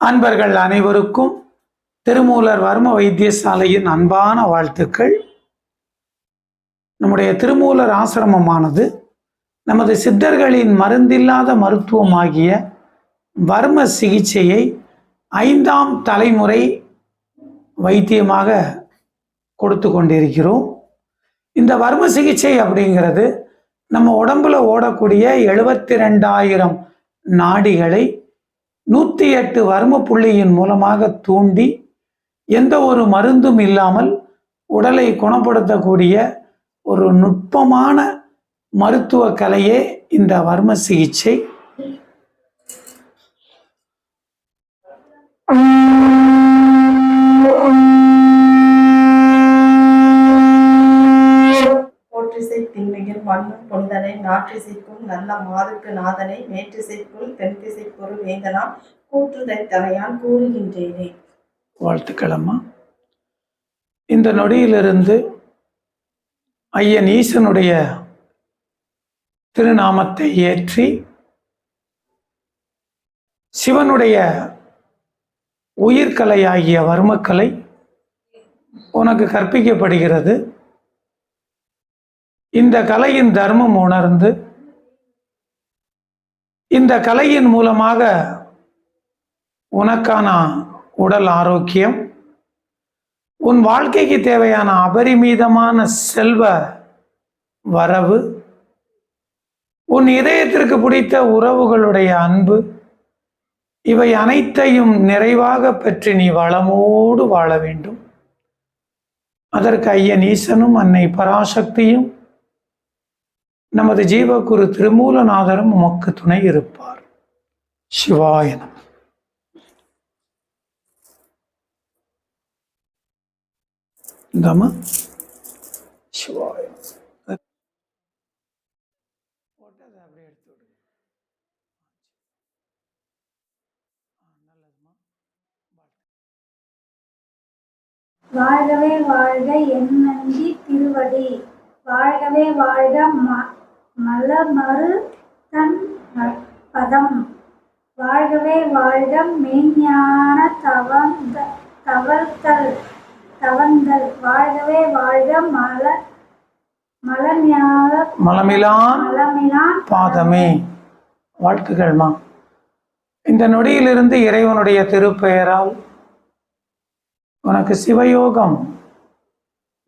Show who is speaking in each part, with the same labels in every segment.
Speaker 1: அன்பர்கள் அனைவருக்கும் திருமூலர் வர்ம வைத்தியசாலையின் அன்பான வாழ்த்துக்கள். நம்முடைய திருமூலர் ஆசிரமமானது நமது சித்தர்களின் மருந்தில்லாத மருத்துவமாகிய வர்ம சிகிச்சையை ஐந்தாம் தலைமுறை வைத்தியமாக கொடுத்து கொண்டிருக்கிறோம். இந்த வர்ம சிகிச்சை அப்படிங்கிறது நம்ம உடம்புல ஓடக்கூடிய எழுபத்தி ரெண்டாயிரம் நாடிகளை நூற்றி எட்டு வர்ம புள்ளியின் மூலமாக தூண்டி எந்த ஒரு மருந்தும் இல்லாமல் உடலை குணப்படுத்தக்கூடிய ஒரு நுட்பமான மருத்துவ கலையே இந்த வர்ம சிகிச்சை.
Speaker 2: மண்ணும் நாற்றிசைக்கும் நல்ல மாதுக்கு நாதனை மேற்றிசைக்குள் தென்திசை பொருள் வேந்தனாம் கூற்றுதை தனையான் கூறுகின்றேனே.
Speaker 1: வாழ்த்துக்களம்மா இந்த நொடியிலிருந்து ஐயன் ஈசனுடைய திருநாமத்தை ஏற்றி சிவனுடைய உயிர்கலையாகிய வர்மக்கலை உனக்கு கற்பிக்கப்படுகிறது. இந்த கலையின் தர்மம் உணர்ந்து இந்த கலையின் மூலமாக உனக்கான உடல் ஆரோக்கியம் உன் வாழ்க்கைக்கு தேவையான அபரிமிதமான செல்வ வரவு உன் இதயத்திற்கு பிடித்த உறவுகளுடைய அன்பு இவை அனைத்தையும் நிறைவாக பெற்று நீ வளமோடு வாழ வேண்டும். அதற்கு ஐயன் ஈசனும் அன்னை பராசக்தியும் நமது ஜீவகுரு திருமூலநாதரும் உமக்கு துணை இருப்பார். சிவாயனம் இந்தாம்மா சிவாயனம் அப்படியே
Speaker 3: வாழ்கவே வாழ்க என் நன்றி திருவடி. வாழ்கவே வாழ்க ம மலமறு தன் பதம். வாழ்கவே வாழ்க மெய்ஞான தவந்த தவழ்த்தல் தவந்தல். வாழ்கவே வாழ்க மல மலஞான
Speaker 1: மலமிலான்
Speaker 3: மலமிலான்
Speaker 1: பாதமே. வாழ்த்துக்கள்மா. இந்த நொடியிலிருந்து இறைவனுடைய திருப்பெயரால் உனக்கு சிவயோகம்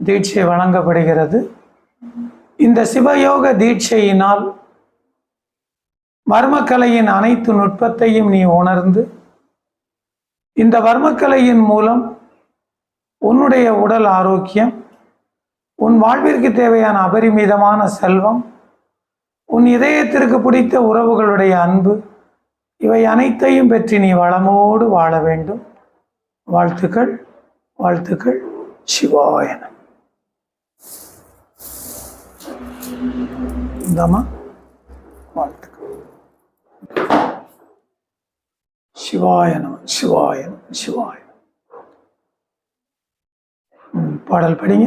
Speaker 1: தீட்சை வழங்கப்படுகிறது. இந்த சிவயோக தீட்சையினால் வர்மக்கலையின் அனைத்து நுட்பத்தையும் நீ உணர்ந்து இந்த வர்மக்கலையின் மூலம் உன்னுடைய உடல் ஆரோக்கியம் உன் வாழ்விற்கு தேவையான அபரிமிதமான செல்வம் உன் இதயத்திற்கு பிடித்த உறவுகளுடைய அன்பு இவை அனைத்தையும் பெற்று நீ வளமோடு வாழ வேண்டும். வாழ்த்துக்கள் வாழ்த்துக்கள் சிவாயன இந்தாம்மா வாழ்த்துக்கள் சிவாயனம் சிவாயனம் சிவாயனம் பாடல் படிங்க.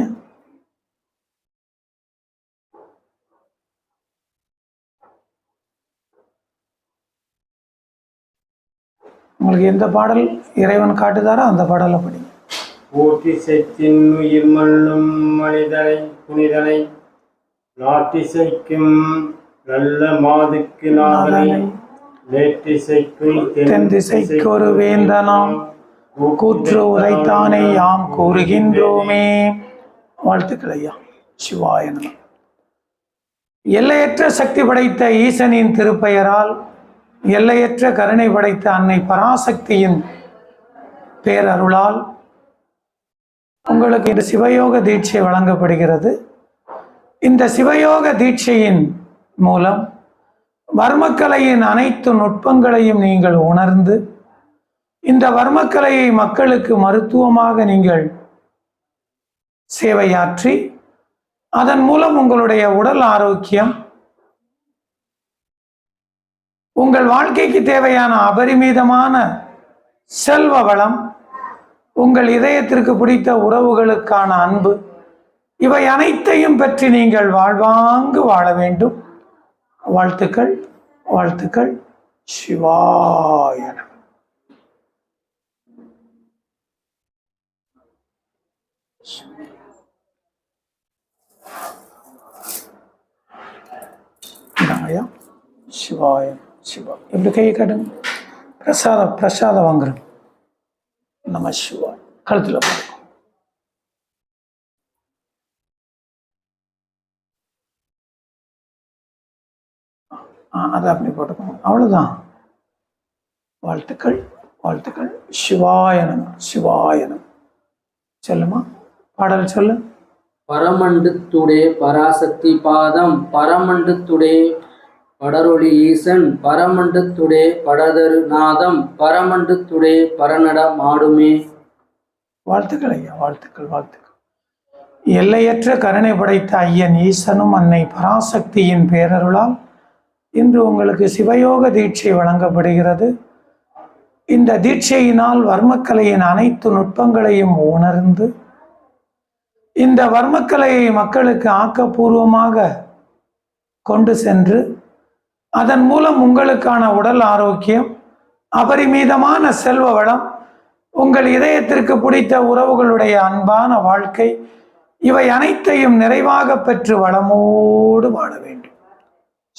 Speaker 1: உங்களுக்கு எந்த பாடல் இறைவன் காட்டுதாரோ அந்த பாடலை படிங்க.
Speaker 4: போற்றிசைத்தின் உயிர் மண்ணும் மனிதனை புனிதனை நாட்டிசைக்கும் நல்ல மாதுக்கு நாதனை வேற்றிசைக்குள்
Speaker 1: தென் திசைக்கு ஒரு வேந்தனாம் கூற்று உரைத்தானே யாம் கூறுகின்றோமே. வாழ்த்துக்கள் ஐயா சிவாய நம. எல்லையற்ற சக்தி படைத்த ஈசனின் திருப்பெயரால் எல்லையற்ற கருணை படைத்த அன்னை பராசக்தியின் பேரருளால் உங்களுக்கு இந்த சிவயோக தீட்சை வழங்கப்படுகிறது. இந்த சிவயோக தீட்சையின் மூலம் வர்மக்கலையின் அனைத்து நுட்பங்களையும் நீங்கள் உணர்ந்து இந்த வர்மக்கலையை மக்களுக்கு மருத்துவமாக நீங்கள் சேவையாற்றி அதன் மூலம் உங்களுடைய உடல் ஆரோக்கியம் உங்கள் வாழ்க்கைக்கு தேவையான அபரிமிதமான செல்வ வளம் உங்கள் இதயத்திற்கு பிடித்த உறவுகளுக்கான அன்பு இவை அனைத்தையும் பற்றி நீங்கள் வாழ்வாங்கு வாழ வேண்டும். வாழ்த்துக்கள் வாழ்த்துக்கள். சிவாயனம் நாயம் சிவாயம் சிவா. எப்படி கையை கட்டுங்க? பிரசாதம் பிரசாதம் வாங்குறோம் நம சிவாய். கழுத்தில் பார்க்கும் அதை அப்படி போட்டுக்கோங்க. அவ்வளோதான் வாழ்த்துக்கள் வாழ்த்துக்கள். சிவாயனம் சிவாயனம் சொல்லுமா? பாடல் சொல்லு.
Speaker 5: பரமண்டுத்துடே பராசக்தி பாதம் பரமண்டுத்துடே படரொளி ஈசன் பரமண்டுத்துடே படதரு நாதம் பரமண்டுத்துடே பரநட மாடுமே.
Speaker 1: வாழ்த்துக்கள் ஐயா வாழ்த்துக்கள் வாழ்த்துக்கள். எல்லையற்ற கருணை படைத்த ஐயன் ஈசனும் அன்னை பராசக்தியின் பேரருளால் இன்று உங்களுக்கு சிவயோக தீட்சை வழங்கப்படுகிறது. இந்த தீட்சையினால் வர்மக்கலையின் அனைத்து நுட்பங்களையும் உணர்ந்து இந்த வர்மக்கலையை மக்களுக்கு ஆக்கப்பூர்வமாக கொண்டு சென்று அதன் மூலம் உங்களுக்கான உடல் ஆரோக்கியம் அபரிமிதமான செல்வ வளம் உங்கள் இதயத்திற்கு பிடித்த உறவுகளுடைய அன்பான வாழ்க்கை இவை அனைத்தையும் நிறைவாக பெற்று வளமோடு வாழ வேண்டும்.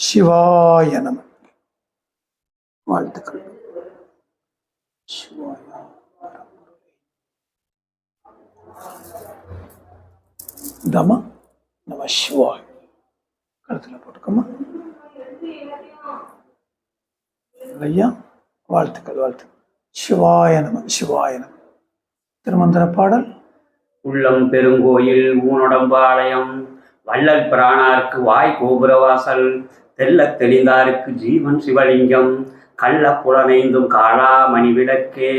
Speaker 1: சிவாய நம. வாழ்த்துக்கள். சிவாய நம. சிவாய். கழுத்தில் போட்டுக்கோமா. ஐயா வாழ்த்துக்கள் வாழ்த்துக்கள். சிவாய நம சிவாய நம. திருமந்திர பாடல்.
Speaker 6: உள்ளம் பெருங்கோயில் ஊனொடம்பாளையம். வள்ளல் பிரானார்க்கு வாய் கோபுரவாசல் தெள்ளத் தெளிந்தாருக்கு ஜீவன் சிவலிங்கம் கள்ள புலனைந்தும் காளாமணி விளக்கே.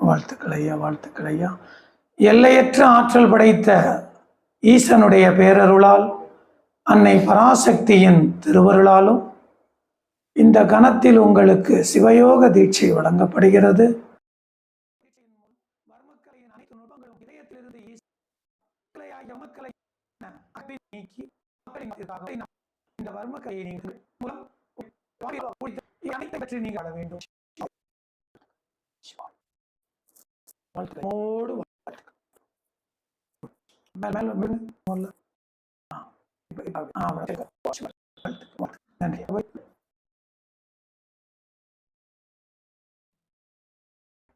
Speaker 1: வாழ்த்துக்கள் ஐயா வாழ்த்துக்கள் ஐயா. எல்லையற்ற ஆற்றல் படைத்த ஈசனுடைய பேரருளால் அன்னை பராசக்தியின் திருவருளாலும் இந்த கணத்தில் உங்களுக்கு சிவயோக தீட்சை வழங்கப்படுகிறது. இந்த வர்மக்கலையை நீங்கள் மூலம் அனைத்தை பற்றி நீங்கள் ஆட வேண்டும். வாழ்த்துக்கள். நன்றி.